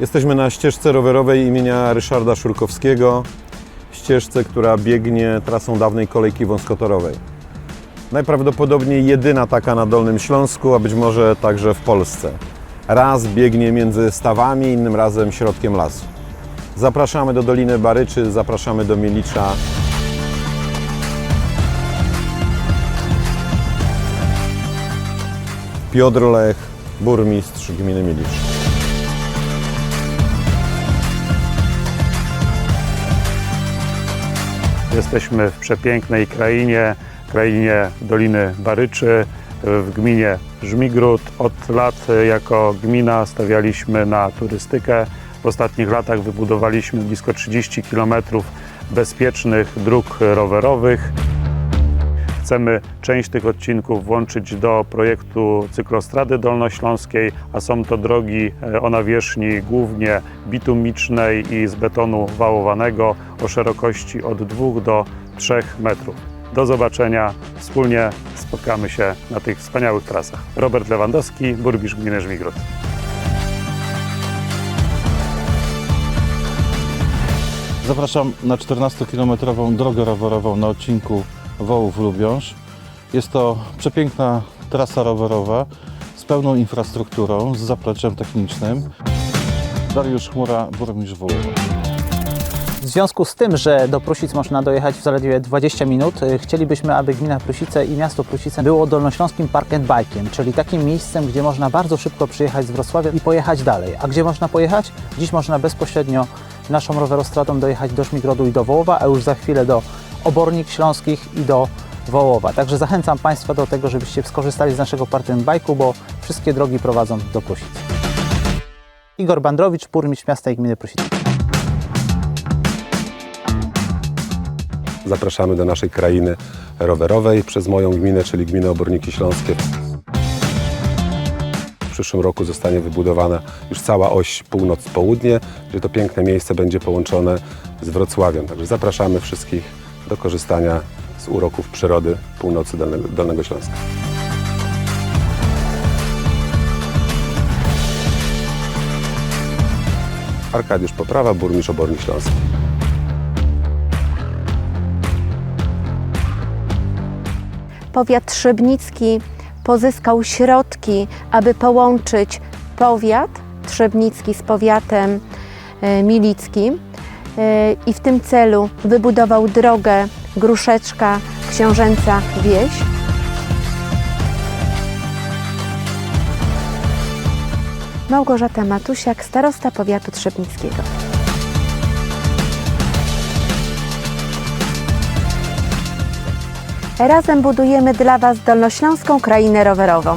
Jesteśmy na ścieżce rowerowej imienia Ryszarda Szurkowskiego, ścieżce, która biegnie trasą dawnej kolejki wąskotorowej. Najprawdopodobniej jedyna taka na Dolnym Śląsku, a być może także w Polsce. Raz biegnie między stawami, innym razem środkiem lasu. Zapraszamy do Doliny Baryczy, zapraszamy do Mielicza. Piotr Lech, burmistrz gminy Mielicz. Jesteśmy w przepięknej krainie, krainie Doliny Baryczy, w gminie Żmigród. Od lat jako gmina stawialiśmy na turystykę. W ostatnich latach wybudowaliśmy blisko 30 km bezpiecznych dróg rowerowych. Chcemy część tych odcinków włączyć do projektu cyklostrady dolnośląskiej, a są to drogi e, o nawierzchni głównie bitumicznej i z betonu wałowanego o szerokości od 2 do 3 metrów. Do zobaczenia, wspólnie spotkamy się na tych wspaniałych trasach. Robert Lewandowski, burmistrz gminy Żmigród. Zapraszam na 14-kilometrową drogę rowerową na odcinku Wołów-Lubiąż. Jest to przepiękna trasa rowerowa z pełną infrastrukturą, z zapleczem technicznym. Dariusz Chmura, burmistrz Wołowa. W związku z tym, że do Prusic można dojechać w zaledwie 20 minut, y, chcielibyśmy, aby gmina Prusice i miasto Prusice było dolnośląskim park and bike'iem, czyli takim miejscem, gdzie można bardzo szybko przyjechać z Wrocławia i pojechać dalej. A gdzie można pojechać? Dziś można bezpośrednio naszą rowerostradą dojechać do Żmigrodu i do Wołowa, a już za chwilę do Obornik Śląskich i do Wołowa. Także zachęcam Państwa do tego, żebyście skorzystali z naszego and bike'u, bo wszystkie drogi prowadzą do Prusic. Igor Bandrowicz, burmistrz miasta i gminy Prusice. Zapraszamy do naszej krainy rowerowej przez moją gminę, czyli gminę Oborniki Śląskie. W przyszłym roku zostanie wybudowana już cała oś północ-południe, gdzie to piękne miejsce będzie połączone z Wrocławiem. Także zapraszamy wszystkich do korzystania z uroków przyrody północy Dolnego, Dolnego Śląska. Arkadiusz Poprawa, burmistrz Obornik Śląski. powiat trzebnicki pozyskał środki, aby połączyć powiat trzebnicki z powiatem e, milickim i w tym celu wybudował drogę Gruszeczka Książęca Wieś. Małgorzata Matusiak, starosta powiatu trzebnickiego. Razem budujemy dla Was Dolnośląską Krainę Rowerową.